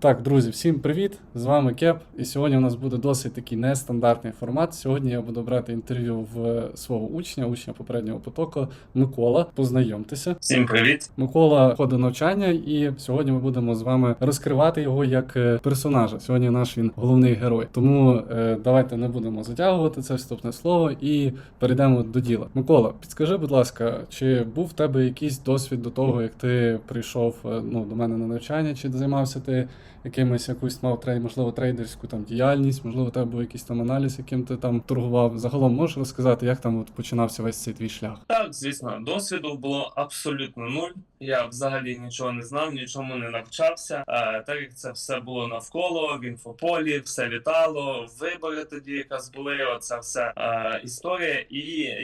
Так, друзі, всім привіт! З вами Кеп. І сьогодні у нас буде досить такий нестандартний формат. Сьогодні я буду брати інтерв'ю в свого учня, учня попереднього потоку Микола. Познайомтеся. Всім привіт. Микола ходить навчання, і сьогодні ми будемо з вами розкривати його як е, персонажа. Сьогодні наш він головний герой. Тому е, давайте не будемо затягувати це вступне слово і перейдемо до діла. Микола, підскажи, будь ласка, чи був в тебе якийсь досвід до того, як ти прийшов е, ну, до мене на навчання, чи займався ти якимось якусь мав трей, можливо, трейдерську там діяльність, можливо, тебе був якийсь там аналіз, яким ти там торгував. Загалом можеш розказати, як там от починався весь цей твій шлях? Так, звісно, досвіду було абсолютно нуль. Я взагалі нічого не знав, нічому не навчався. Е, так як це все було навколо в інфополі, все літало, вибори тоді якраз були. Оця вся е, історія. І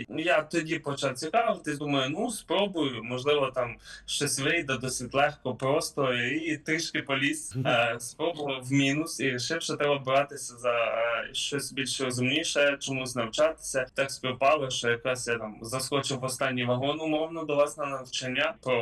я тоді почав цікавитись. Думаю, ну спробую, можливо, там щось вийде досить легко, просто і трішки поліз. Е, спробував в мінус і вирішив, що треба братися за е, щось більш розумніше, чомусь навчатися. Так співпало, що якраз я там заскочив в останній вагон умовно до вас на навчання. Про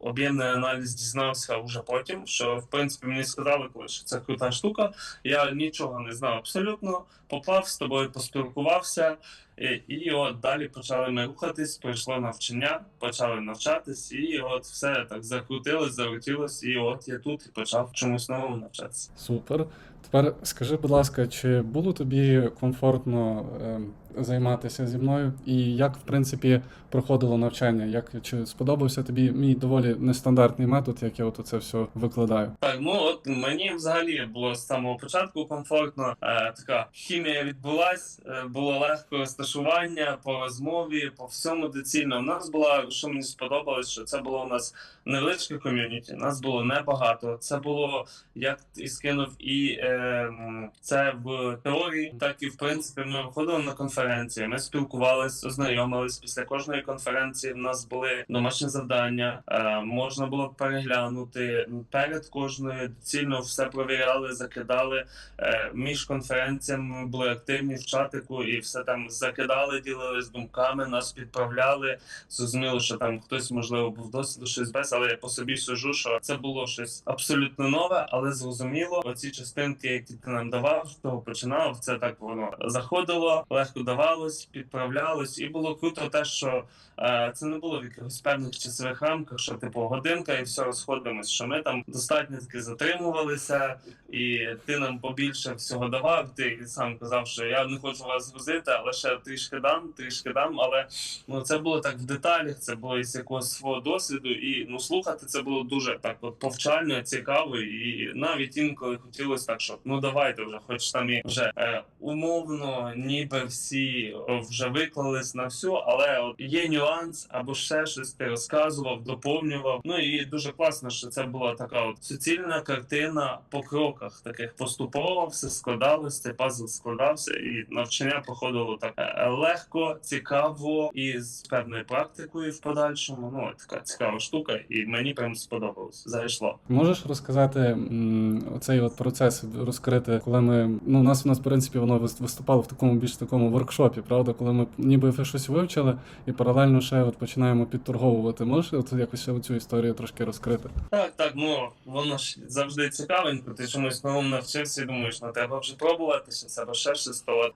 об'ємний аналіз дізнався вже потім. Що в принципі мені сказали, коли що це крута штука. Я нічого не знав абсолютно. Попав з тобою, поспілкувався. І, і от далі почали ми рухатись, пройшло навчання, почали навчатись, і от все так закрутилось, залетілось, і от я тут і почав чомусь новому навчатися. Супер. Тепер скажи, будь ласка, чи було тобі комфортно е, займатися зі мною, і як в принципі проходило навчання? Як чи сподобався тобі мій доволі нестандартний метод, як я от це все викладаю? Так, ну от мені взагалі було з самого початку комфортно. Е, така хімія відбулась, е, було легко розташування по розмові, по всьому доцільно. У нас була, що мені сподобалось, що це було у нас невеличке ком'юніті. Нас було небагато. Це було як і скинув, і е, це в теорії, так і в принципі ми виходили на конференції. Ми спілкувалися, ознайомились. Після кожної конференції в нас були домашні завдання. Е, можна було переглянути перед кожною доцільно все провіряли, закидали. Е, між конференціями ми були активні в чатику і все там закидали, ділились думками, нас підправляли. Зрозуміло, що там хтось можливо був досвіду щось без, але я по собі сужу, що це було щось абсолютно нове, але зрозуміло. Оці частинки, які ти нам давав, того починав, це так воно заходило, легко давалось, підправлялось, і було круто те, що е, це не було в якихось певних часових рамках, що типу годинка і все розходимось. Що ми там достатньо таки затримувалися, і ти нам побільше всього давав. Ти сам казав, що я не хочу вас грузити, але ще трішки дам, трішки дам. Але ну це було так в деталях, це було із якогось свого досвіду, і ну слухати це було дуже так от повчально, цікаво, і навіть інколи хотілося так, що ну давайте вже, хоч там і вже е, умовно, ніби всі вже виклались на все, але от є нюанс або ще щось ти розказував, доповнював. Ну і дуже класно, що це була така от суцільна картина по кроках, таких поступово все складалось, цей пазл складався, і навчання проходило так е, легко, цікаво і з певною практикою в подальшому. Ну така цікава штука, і мені прям сподобалось. Зайшло. Можеш розказати м, оцей от процес розкрити, коли ми ну у нас у нас в принципі воно виступало в такому більш такому воркшопі, правда, коли ми ніби щось вивчили і паралельно ще от починаємо підторговувати. Можеш от якось ще цю історію трошки розкрити? Так, так, ну воно ж завжди цікавенько. Ти чомусь новому навчився і думаєш, ну треба вже пробувати щось або ще щось. То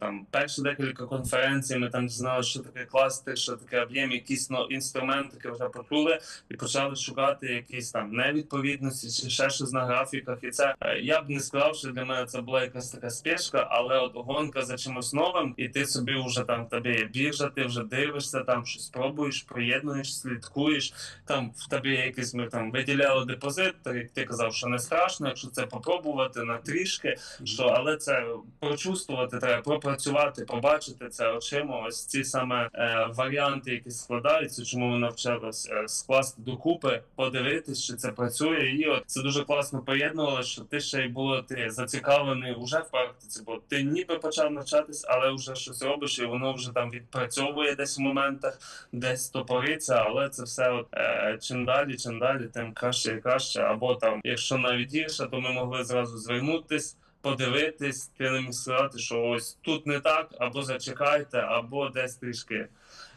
там перші декілька конференцій ми там дізналися, що таке кластер, що таке об'єм, якісь ну, інструментики вже почули і почали шукати якісь там невідповідності чи ще щось на графіках. І це е, я б не сказав, що для мене це була якась така спешка, але от гонка за чимось новим, і ти собі вже там тебе є біржа, ти вже дивишся, там щось пробуєш, приєднуєш, слідкуєш. Там в є якийсь ми там виділяли депозит. як ти казав, що не страшно, якщо це попробувати на трішки, що але це прочувствувати треба, пропрацювати, побачити це очима. Ось ці саме е, варіанти, які складаються, чому ми навчились е, скласти докупи, подивитись, чи це працює. І от це дуже класно поєднувало, що ти ще й було ти зацікавлений уже в практиці, бо ти ніби почав навчатись, але вже щось робиш, і воно вже там відпрацьовує десь в моментах, десь топориться, але це все от е, чим далі, чим далі, тим краще і краще. Або там, якщо навіть гірше, то ми могли зразу звернутись. Подивитись, ти не міг сказати, що ось тут не так, або зачекайте, або десь трішки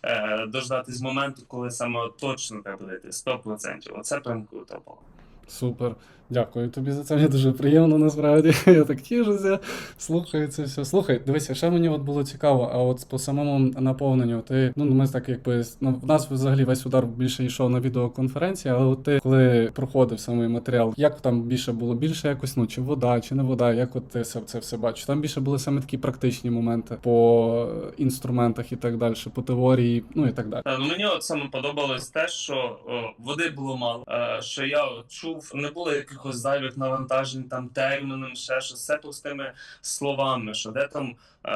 е, дождатись моменту, коли саме точно треба йти 100%. Оце прям круто було. Супер. Дякую тобі за це. Мені дуже приємно насправді. Я так тішуся, слухаю це все. Слухай, дивися, ще мені от було цікаво, а от по самому наповненню, ти ну ми так якби ну, в нас взагалі весь удар більше йшов на відеоконференції, але от ти коли проходив самий матеріал, як там більше було більше якось, ну чи вода, чи не вода, як от ти це, це все бачиш? Там більше були саме такі практичні моменти по е, інструментах і так далі, по теорії, ну і так далі. Та, ну мені от саме подобалось те, що о, води було мало. Е, що я чув, не було якихось зайвих навантажень, там терміном, ще щось, все простими словами, що де там е,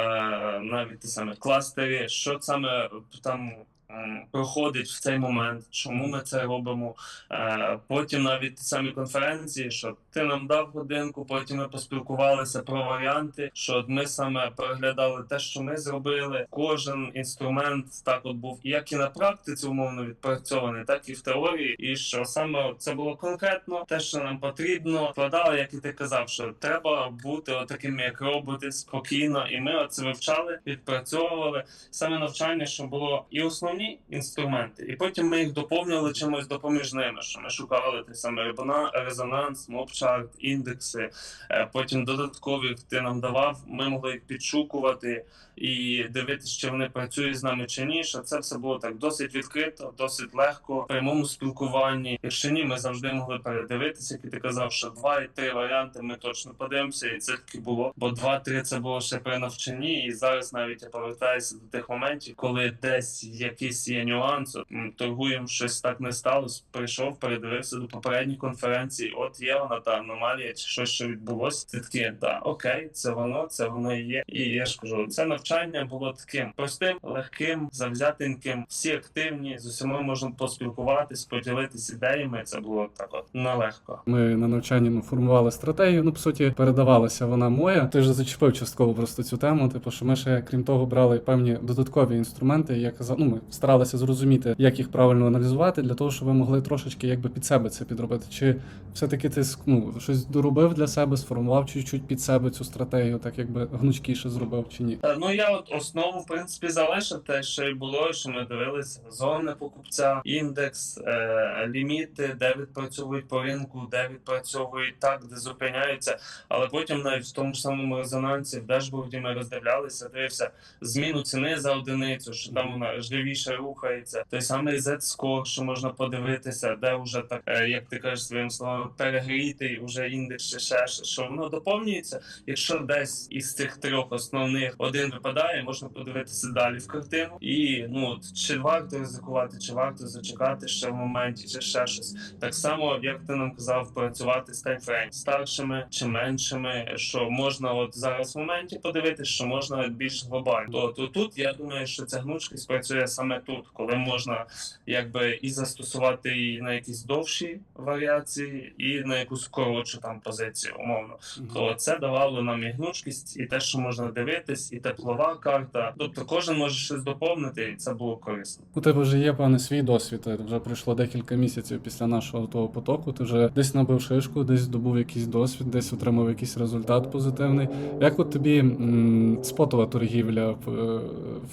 навіть ті саме кластері, що саме там. М, Проходить в цей момент, чому ми це робимо. Е, потім навіть самі конференції, що ти нам дав годинку, потім ми поспілкувалися про варіанти. Що ми саме переглядали те, що ми зробили. Кожен інструмент так от був як і на практиці умовно відпрацьований, так і в теорії. І що саме це було конкретно, те, що нам потрібно, вкладали, як і ти казав, що треба бути такими, як роботи, спокійно. І ми це вивчали, відпрацьовували саме навчання, що було і основні інструменти, і потім ми їх доповнювали чимось допоміжними. Що ми шукали той саме резонанс, мопчарт, індекси. Е, Потім додаткові ти нам давав. Ми могли їх підшукувати і дивитися, чи вони працюють з нами чи ні. Що це все було так досить відкрито, досить легко в прямому спілкуванні. Якщо ні, ми завжди могли передивитися, як ти казав, що два і три варіанти ми точно подивимося, і це таки було. Бо два-три це було ще при навчанні, і зараз навіть я повертаюся до тих моментів, коли десь якийсь є нюанс. от, м, Торгуємо щось так не сталося. Прийшов, передивився до попередньої конференції. От є вона та аномалія, чи щось що відбулося. Ти такі, да, окей, це воно, це воно і є. І я ж кажу, це навчання було таким простим, легким, завзятеньким. Всі активні, з усіма можна поспілкуватись, поділитися ідеями. Це було так от нелегко. Ми на навчанні ну, формували стратегію. Ну, по суті, передавалася вона моя. Ти ж зачепив частково просто цю тему. Типу, що ми ще, крім того, брали певні додаткові інструменти. Я казав, ну ми старалися зрозуміти, як їх правильно аналізувати, для того, щоб ви могли трошечки якби під себе це підробити. Чи все-таки ти ну, щось доробив для себе, сформував чуть-чуть під себе цю стратегію, так якби гнучкіше зробив чи ні? Ну я от основу в принципі залишив те, що й було, що ми дивилися зони покупця, індекс, е, ліміти, де відпрацьовують по ринку, де відпрацьовують так, де зупиняються. Але потім навіть в тому ж самому резонансі в дашборді ми роздивлялися, дивився зміну ціни за одиницю, що там вона живіше рухається. Той самий Z-score, що можна подивитися, де вже так, е, як ти кажеш своїм словом, перегрітий уже індекс чи ще що воно доповнюється. Якщо десь із цих трьох основних один випадає, можна подивитися далі в картину. І ну от, чи варто ризикувати, чи варто зачекати ще в моменті, чи ще щось. Так само, як ти нам казав, працювати з таймфрейм старшими чи меншими, що можна от зараз в моменті подивитися, що можна більш глобально. То, то тут я думаю, що ця гнучкість працює саме тут, коли можна якби і застосувати її на якісь довші варіації, і на якусь коротшу там позицію, умовно то це давало нам і гнучкість, і те, що можна дивитись, і теплова карта. Тобто кожен може щось доповнити, і це було корисно. У тебе вже є певний свій досвід. е, Вже пройшло декілька місяців після нашого того потоку. Ти вже десь набив шишку, десь здобув якийсь досвід, десь отримав якийсь результат позитивний. Як от тобі м, спотова торгівля в, е,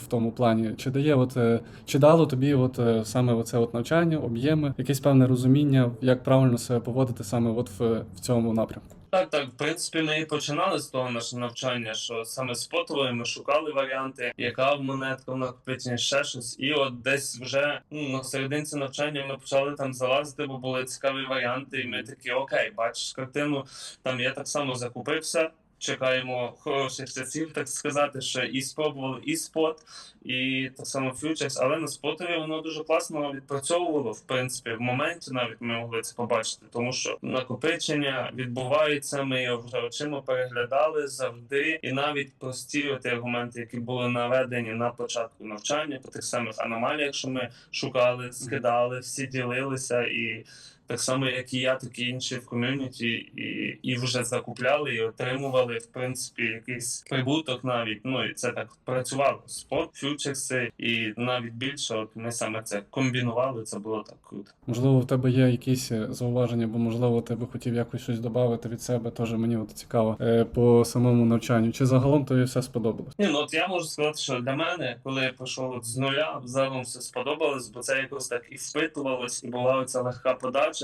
в тому плані? Чи дає, от е, чи дало тобі, от е, саме оце от навчання, об'єми, якесь певне розуміння, як правильно себе поводити саме от в, в цьому напрямку? Так, так, в принципі, ми і починали з того наше навчання, що саме з спотової ми шукали варіанти, яка в монетка в накопиченні ще щось. І от десь вже ну, на серединці навчання ми почали там залазити, бо були цікаві варіанти, і ми такі, окей, бачиш картину, там я так само закупився. Чекаємо хороших часів, так сказати, що і спробували і спот, і так само фьючерс, але на спотові воно дуже класно відпрацьовувало. В принципі, в моменті навіть ми могли це побачити, тому що накопичення відбувається. Ми його вже очима переглядали завжди, і навіть прості оті аргументи, які були наведені на початку навчання, по тих самих аномаліях, що ми шукали, скидали, всі ділилися і. Так само, як і я, так і інші в ком'юніті, і, і вже закупляли і отримували в принципі якийсь прибуток навіть. Ну і це так працювало. Спот, фьючерси, і навіть більше. От ми саме це комбінували. Це було так круто. Можливо, в тебе є якісь е, зауваження, бо можливо ти би хотів якось щось додати від себе. Теж мені от цікаво е, по самому навчанню. Чи загалом тобі все сподобалось? Ні, ну от я можу сказати, що для мене, коли я от з нуля, загалом все сподобалось, бо це якось так і впитувалось, і була оця легка подача.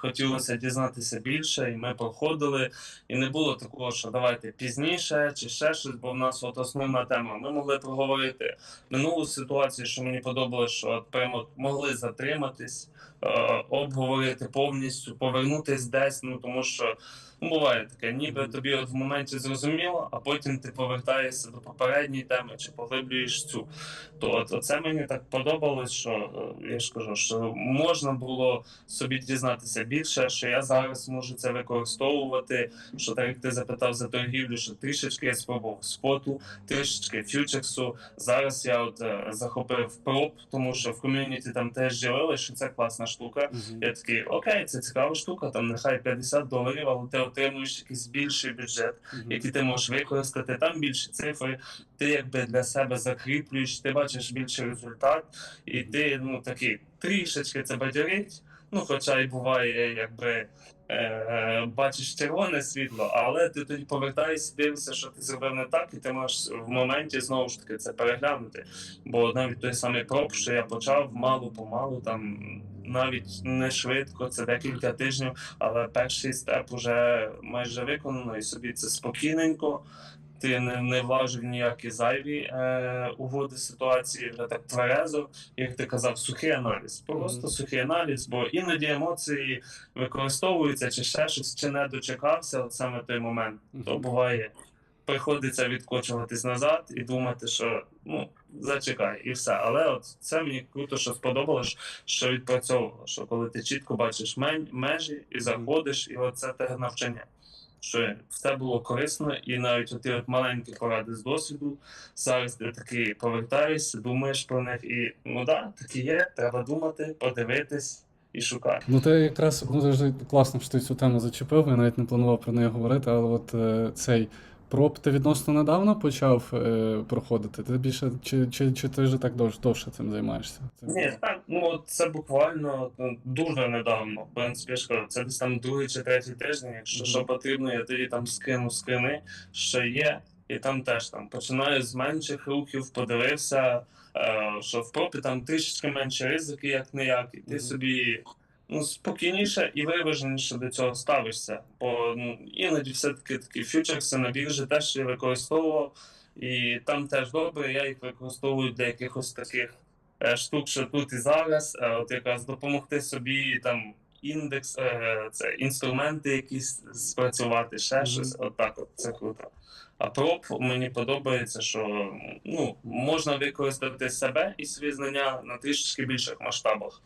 Хотілося дізнатися більше, і ми проходили. І не було такого, що давайте пізніше чи ще щось, бо в нас от основна тема. Ми могли проговорити минулу ситуацію, що мені подобалось, що прямо могли затриматись, обговорити повністю, повернутись десь. Ну тому що ну, буває таке, ніби тобі от в моменті зрозуміло, а потім ти повертаєшся до попередньої теми чи поглиблюєш цю. То от оце мені так подобалось, що е, я ж кажу, що можна було собі дізнатися більше, що я зараз можу це використовувати. Що так як ти запитав за торгівлю, що трішечки я спробував споту, трішечки фьючерсу. Зараз я от е, захопив проб, тому що в ком'юніті там теж ділили, що це класна штука. Я такий, окей, це цікава штука, там нехай 50 доларів, але ти отримуєш якийсь більший бюджет, який ти можеш використати. Там більші цифри, ти якби для себе закріплюєш, ти бачиш більший результат, і ти ну такий трішечки це бадьорить. Ну, хоча й буває, якби е, бачиш червоне світло, але ти тоді повертаєшся, дивишся, що ти зробив не так, і ти можеш в моменті знову ж таки це переглянути. Бо навіть той самий проб, що я почав мало помалу, там навіть не швидко, це декілька тижнів, але перший степ уже майже виконано, і собі це спокійненько. Ти не, не влажив ніякі зайві е, угоди ситуації, вже так тверезо, як ти казав, сухий аналіз. Просто Мгм. сухий аналіз, бо іноді емоції використовуються, чи ще щось, чи не дочекався, от саме той момент. То буває, приходиться відкочуватись назад і думати, що ну зачекай, і все. Але от це мені круто, що сподобалось, що відпрацьовувало. Що коли ти чітко бачиш межі і заходиш, і оце те навчання. Що все було корисно, і навіть оті от маленькі поради з досвіду. Зараз ти такий повертаєшся, думаєш про них, і ну да, такі є. Треба думати, подивитись і шукати. Ну, ти якраз ну, завжди класно, що ти цю тему зачепив. Я навіть не планував про неї говорити, але от е, цей проб ти відносно недавно почав е, проходити. Ти більше чи, чи, чи ти вже так довше, довше цим займаєшся? Ні, так, ну це буквально ну, дуже недавно. В принципі, це десь там другий чи третій тиждень. Якщо Мгм. що потрібно, я тоді там скину скини, що є, і там теж там починаю з менших рухів, подивився, е, що в пропі там трішечки менше ризики, як не як, і ти Мгм. собі. Ну, спокійніше і виваженіше до цього ставишся. Бо ну, іноді все-таки такі фьючерси на біржі теж я використовував, і там теж добре, я їх використовую для якихось таких е, штук, що тут і зараз, е, от якраз допомогти собі там індекс, е, це інструменти якісь спрацювати, ще Мгм. щось. От так, от це круто. А проб мені подобається, що ну можна використати себе і свої знання на трішки більших масштабах.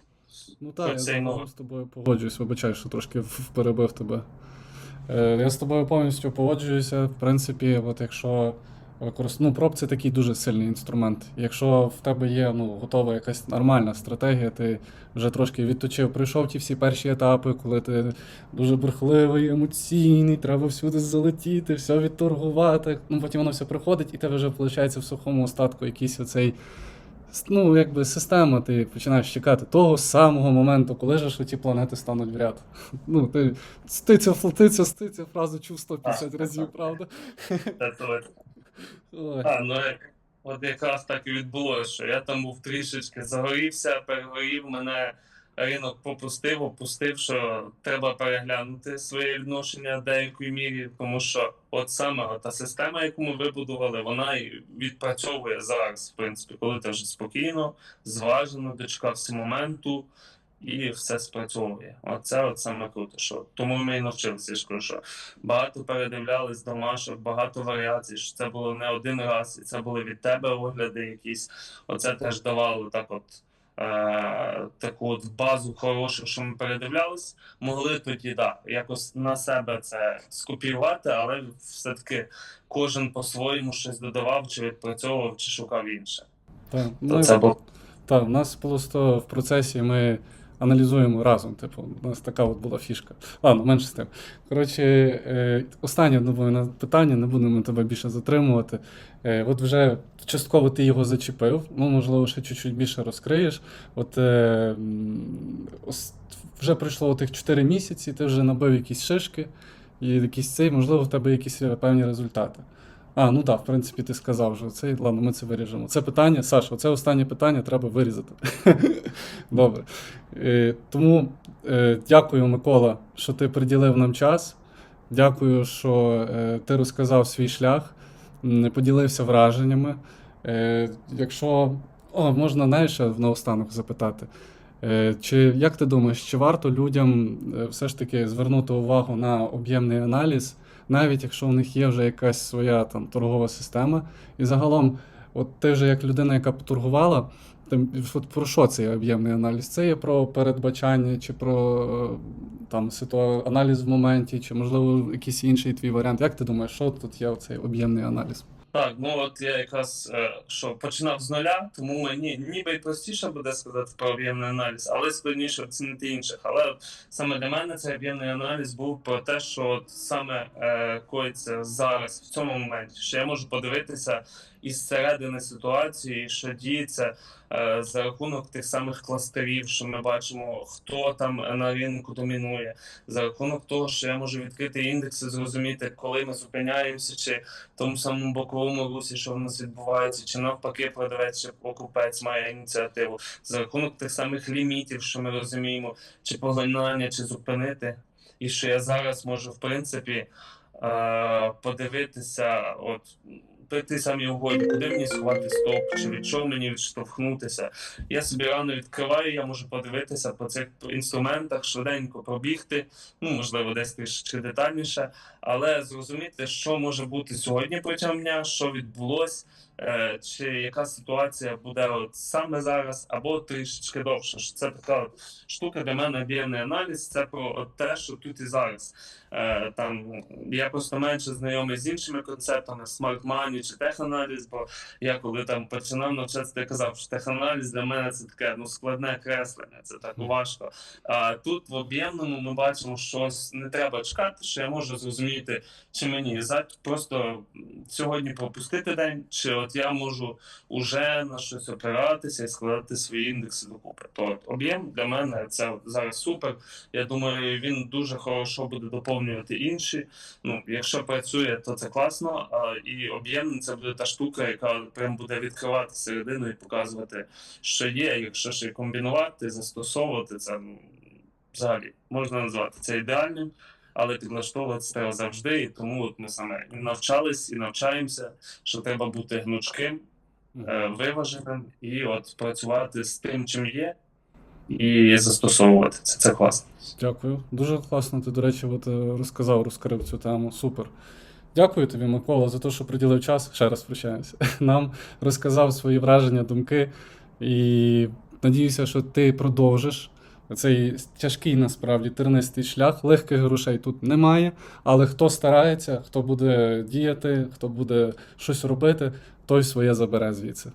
Ну так, я загалом з тобою погоджуюсь, вибачаю, що трошки перебив тебе. Е, я з тобою повністю погоджуюся. В принципі, от якщо використ... ну, проб це такий дуже сильний інструмент. Якщо в тебе є ну, готова якась нормальна стратегія, ти вже трошки відточив, пройшов ті всі перші етапи, коли ти дуже бурхливий, емоційний, треба всюди залетіти, все відторгувати. Ну, потім воно все приходить, і тебе вже виходить в сухому остатку якийсь оцей ну, якби система, ти починаєш чекати того самого моменту, коли ж ті планети стануть в ряд. Ну, ти, ти, цю, ти, цю, ти цю фразу чув 150 а, разів, правда? А, ну як- от якраз так і відбулося, що я там був трішечки загорівся, перегорів, мене ринок попустив, опустив, що треба переглянути своє відношення в деякій мірі, тому що от саме та система, яку ми вибудували, вона і відпрацьовує зараз, в принципі, коли ти вже спокійно, зважено, дочекався моменту. І все спрацьовує. Оце от саме круто. Що тому ми і навчилися. Ж що багато передивлялись домашок, багато варіацій. Що це було не один раз, і це були від тебе огляди якісь. Оце теж давало так, от таку от базу хорошу, що ми передивлялись. Могли тоді да, якось на себе це скопіювати, але все-таки кожен по-своєму щось додавав, чи відпрацьовував, чи шукав інше. Так, ну, це було Так, у нас просто в процесі ми аналізуємо разом. Типу, у нас така от була фішка. Ладно, менше з тим. Коротше, е, останнє думаю, на питання, не будемо тебе більше затримувати. Е, от вже частково ти його зачепив, ну, можливо, ще чуть-чуть більше розкриєш. От е, вже пройшло тих 4 місяці, ти вже набив якісь шишки, і якісь цей, можливо, в тебе якісь певні результати. А, ну так, в принципі, ти сказав, що це. Ладно, ми це виріжемо. Це питання, Саша, це останнє питання треба вирізати. Добре. Е, тому Е, Дякую, Микола, що ти приділив нам час. Дякую, що е, ти розказав свій шлях, поділився враженнями. Якщо о, можна знаєш, ще наостанок запитати. Чи як ти думаєш, чи варто людям все ж таки звернути увагу на об'ємний аналіз, навіть якщо у них є вже якась своя там торгова система? І загалом, от ти вже як людина, яка поторгувала, ти, от про що цей об'ємний аналіз? Це є про передбачання, чи про е, там ситуа... аналіз в моменті, чи можливо якийсь інший твій варіант? Як ти думаєш, що тут є цей об'ємний аналіз? Так, ну от я якраз е, що починав з нуля, тому мені ніби й простіше буде сказати про об'ємний аналіз, але складніше оцінити інших. Але саме для мене цей об'ємний аналіз був про те, що от саме е, коїться зараз в цьому моменті, що я можу подивитися із середини ситуації, що діється е, за рахунок тих самих кластерів, що ми бачимо, хто там на ринку домінує, за рахунок того, що я можу відкрити індекси, зрозуміти, коли ми зупиняємося, чи в тому самому боковому русі, що в нас відбувається, чи навпаки продавець чи покупець має ініціативу за рахунок тих самих лімітів, що ми розуміємо, чи поглинання, чи зупинити. І що я зараз можу, в принципі, е, подивитися, от при тій самій угоді, куди мені сховати стоп, чи від чого мені відштовхнутися. Я собі рано відкриваю, я можу подивитися по цих інструментах, швиденько пробігти, ну можливо, десь трішки детальніше, але зрозуміти, що може бути сьогодні протягом дня, що відбулось, е, чи яка ситуація буде от саме зараз, або трішечки довше. Це така штука для мене об'ємний аналіз. Це про от те, що тут і зараз. Е, Там я просто менше знайомий з іншими концептами, smart money чи теханаліз, бо я коли там починав навчатися, я казав, що теханаліз для мене це таке ну складне креслення, це так важко. А тут в об'ємному ми бачимо, що не треба чекати, що я можу зрозуміти, чи мені за просто сьогодні пропустити день, чи от я можу уже на щось опиратися і складати свої індекси докупи. То об'єм для мене це зараз супер. Я думаю, він дуже хорошо буде доповнювати інші. Ну, якщо працює, то це класно. А і об'єм це буде та штука, яка прям буде відкривати середину і показувати, що є. Якщо ще комбінувати, застосовувати це ну, взагалі можна назвати це ідеальним. Але підлаштовуватися треба завжди, і тому от ми саме і навчались і навчаємося, що треба бути гнучким, е, виваженим і от працювати з тим, чим є, і застосовувати це. Це класно. Дякую. Дуже класно. Ти, до речі, от, е, розказав, розкрив цю тему. Супер. Дякую тобі, Микола, за те, що приділив час. Ще раз прощаюся. Нам розказав свої враження, думки. І надіюся, що ти продовжиш цей тяжкий насправді тернистий шлях, легких грошей тут немає. Але хто старається, хто буде діяти, хто буде щось робити, той своє забере звідси.